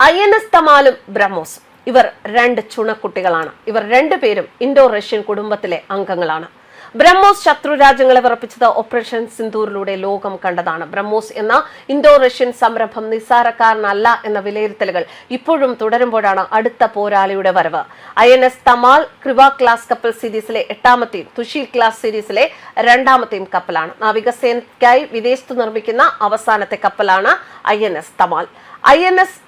I N S തമാലും ബ്രഹ്മോസും. ഇവർ രണ്ട് ചുണക്കുട്ടികളാണ്. ഇവർ രണ്ടുപേരും ഇൻഡോ റഷ്യൻ കുടുംബത്തിലെ അംഗങ്ങളാണ്. ബ്രഹ്മോസ് ശത്രു രാജ്യങ്ങളെ വിറപ്പിച്ചത് ഓപ്പറേഷൻ സിന്ദൂറിലൂടെ ലോകം കണ്ടതാണ്. ബ്രഹ്മോസ് എന്ന ഇൻഡോ റഷ്യൻ സംരംഭം നിസ്സാരക്കാരനല്ല എന്ന വിലയിരുത്തലുകൾ ഇപ്പോഴും തുടരുമ്പോഴാണ് അടുത്ത പോരാളിയുടെ വരവ്. I N S Tamal Krivak class കപ്പൽ സീരീസിലെ എട്ടാമത്തെയും തുഷീൽ ക്ലാസ് സീരീസിലെ രണ്ടാമത്തെയും കപ്പലാണ്. നാവികസേനയ്ക്കായി വിദേശത്ത് നിർമ്മിക്കുന്ന അവസാനത്തെ കപ്പലാണ് I N S Tamal I N S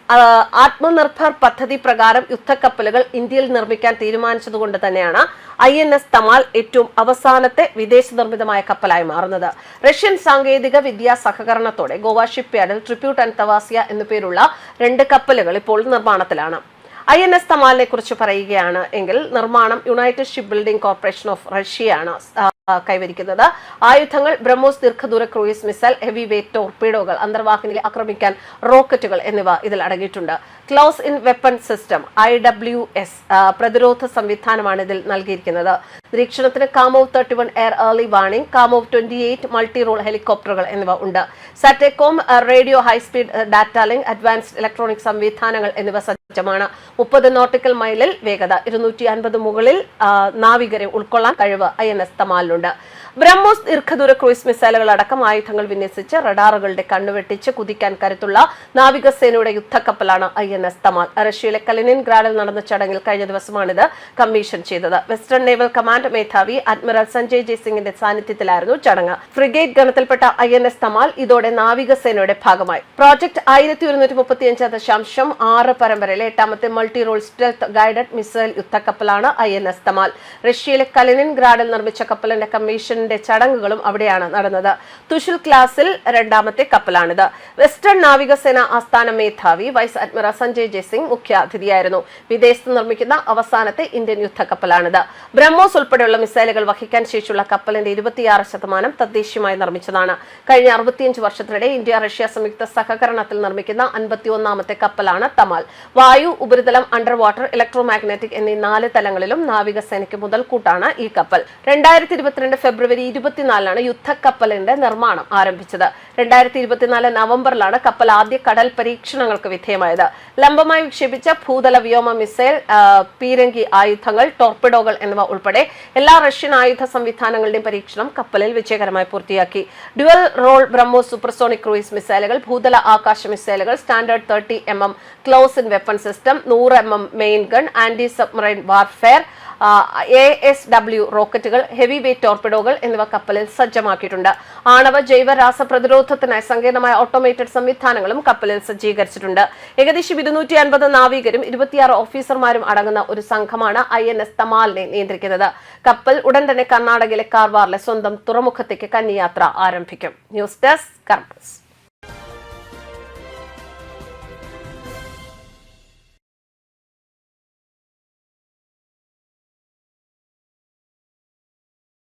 Atmanirbhar പദ്ധതി പ്രകാരം യുദ്ധക്കപ്പലുകൾ ഇന്ത്യയിൽ നിർമ്മിക്കാൻ തീരുമാനിച്ചതുകൊണ്ട് തന്നെയാണ് ഐ എൻ എസ് തമാൽ ഏറ്റവും അവസാനത്തെ വിദേശ നിർമ്മിതമായ കപ്പലായി മാറുന്നത്. റഷ്യൻ സാങ്കേതിക വിദ്യാ സഹകരണത്തോടെ ഗോവ ഷിപ്പ് ഷിപ്പ്യാർഡിൽ ട്രിബ്യൂട്ട് ആൻഡ് തവാസിയ എന്നു പേരുള്ള രണ്ട് കപ്പലുകൾ ഇപ്പോൾ നിർമ്മാണത്തിലാണ്. ഐ എൻ എസ് തമാലിനെ കുറിച്ച് പറയുകയാണ് എങ്കിൽ നിർമ്മാണം united ship building corporation of റഷ്യയാണ്. കൈവരിക്കുന്നത്. ആയുധങ്ങൾ ബ്രഹ്മോസ് ദീർഘദൂര ക്രൂയിസ് മിസൈൽ ഹെവി വെയ്റ്റ് ടോർപീഡോകൾ അന്തർവാഹിനിയിൽ ആക്രമിക്കാൻ റോക്കറ്റുകൾ എന്നിവ ഇതിൽ അടങ്ങിയിട്ടുണ്ട്. Close in weapon system I W S പ്രതിരോധ സംവിധാനമാണ് ഇതിൽ നൽകിയിരിക്കുന്നത്. നിരീക്ഷണത്തിന് Kamov thirty one air early warning Kamov twenty eight multi role ഹെലികോപ്റ്ററുകൾ എന്നിവ ഉണ്ട് satcom radio high speed data link advanced electronic സംവിധാനങ്ങൾ എന്നിവ സജ്ജമാണ്. മുപ്പത് നോട്ടിക്കൽ മൈലിൽ വേഗത ഇരുന്നൂറ്റി അൻപത് മുകളിൽ നാവികരെ ഉൾക്കൊള്ളാൻ കഴിവ് ഐ എൻ എസ് തമാലിനുണ്ട് ബ്രഹ്മോസ് ദീർഘദൂര ക്രൂയിസ് മിസൈലുകൾ അടക്കം ആയുധങ്ങൾ വിന്യസിച്ച് റഡാറുകളുടെ കണ്ണുവെട്ടിച്ച് കുതിക്കാൻ കരുത്തുള്ള നാവികസേനയുടെ യുദ്ധക്കപ്പലാണ് ഐ എൻ എസ് തമാൽ റഷ്യയിലെ കലിനിൻ ഗ്രാഡിൽ നടന്ന ചടങ്ങിൽ കഴിഞ്ഞ ദിവസമാണിത് കമ്മീഷൻ ചെയ്തത്. വെസ്റ്റേൺ നേവൽ കമാൻഡ് മേധാവി അഡ്മിറൽ സഞ്ജയ് ജയ്സിംഗിന്റെ സാന്നിധ്യത്തിലായിരുന്നു ചടങ്ങ്. ഫ്രിഗേറ്റ് ഗണത്തിൽപ്പെട്ട ഐ എൻ എസ് തമാൽ ഇതോടെ നാവികസേനയുടെ ഭാഗമായി. പ്രോജക്ട് ആയിരത്തി ഒരുന്നൂറ്റി ദശാംശം ആറ് പരമ്പരയിലെ എട്ടാമത്തെ multi role stealth guided missile യുദ്ധക്കപ്പലാണ് I N S Tamal. റഷ്യയിലെ കലിനിൻ ഗ്രാഡിൽ നിർമ്മിച്ച കപ്പലിന്റെ കമ്മീഷന്റെ ചടങ്ങുകളും അവിടെയാണ് നടന്നത്. തുഷുൽ ക്ലാസിൽ രണ്ടാമത്തെ കപ്പലാണിത്. വെസ്റ്റേൺ നാവികസേന ആസ്ഥാന മേധാവി വൈസ് അഡ്മിറൽ സഞ്ജയ് ജയ്സിംഗ് മുഖ്യാതിഥിയായിരുന്നു. വിദേശത്ത് നിർമ്മിക്കുന്ന അവസാനത്തെ ഇന്ത്യൻ യുദ്ധക്കപ്പലാണിത്. ബ്രഹ്മോസ് ഉൾപ്പെടെയുള്ള മിസൈലുകൾ വഹിക്കാൻ ശേഷിയുള്ള കപ്പലിന്റെ ഇരുപത്തിയാറ് ശതമാനം തദ്ദേശീയമായി നിർമ്മിച്ചതാണ്. കഴിഞ്ഞ അറുപത്തിയഞ്ച് വർഷത്തിനിടെ ഇന്ത്യ റഷ്യ സംയുക്ത സഹകരണത്തിൽ നിർമ്മിക്കുന്ന അൻപത്തിയൊന്നാമത്തെ കപ്പലാണ് തമാൽ. വായു ഉപരിതലം അണ്ടർ വാട്ടർ ഇലക്ട്രോ മാഗ്നറ്റിക് എന്നീ നാല് തലങ്ങളിലും നാവികസേനയ്ക്ക് മുതൽക്കൂട്ടാണ് ഈ കപ്പൽ. രണ്ടായിരത്തി ഇരുപത്തിരണ്ട് ഫെബ്രുവരി ഇരുപത്തിനാലിലാണ് യുദ്ധക്കപ്പലിന്റെ നിർമ്മാണം ആരംഭിച്ചത്. രണ്ടായിരത്തി ഇരുപത്തിനാല് നവംബറിലാണ് കപ്പൽ ആദ്യ കടൽ പരീക്ഷണങ്ങൾക്ക് വിധേയമായത്. ലംബമായി വിക്ഷേപിച്ച ഭൂതല വ്യോമ മിസൈൽ പീരങ്കി ആയുധങ്ങൾ ടോർപിഡോകൾ എന്നിവ ഉൾപ്പെടെ എല്ലാ റഷ്യൻ ആയുധ സംവിധാനങ്ങളുടെയും പരീക്ഷണം കപ്പലിൽ വിജയകരമായി പൂർത്തിയാക്കി. Dual role BrahMos supersonic cruise മിസൈലുകൾ ഭൂതല ആകാശ മിസൈലുകൾ standard thirty M M close in weapon system നൂറ് M M main gun anti submarine warfare A S W റോക്കറ്റുകൾ heavy weight ടോർപിഡോകൾ എന്നിവ കപ്പലിൽ സജ്ജമാക്കിയിട്ടുണ്ട്. ആണവ ജൈവ രാസ പ്രതിരോധത്തിനായി സങ്കീർണമായ ഓട്ടോമേറ്റഡ് സംവിധാനങ്ങളും കപ്പലിൽ സജ്ജീകരിച്ചിട്ടുണ്ട്. ഏകദേശം ഇരുന്നൂറ്റി അൻപത് നാവികരും ഇരുപത്തിയാറ് ഓഫീസർമാരും അടങ്ങുന്ന ഒരു സംഘമാണ് ഐ എൻ എസ് തമാലിനെ നിയന്ത്രിക്കുന്നത്. കപ്പൽ ഉടൻ തന്നെ കർണാടകയിലെ കാർവാറിലെ സ്വന്തം തുറമുഖത്തേക്ക് കന്നിയാത്ര ആരംഭിക്കും. News desk കർമ്മസ്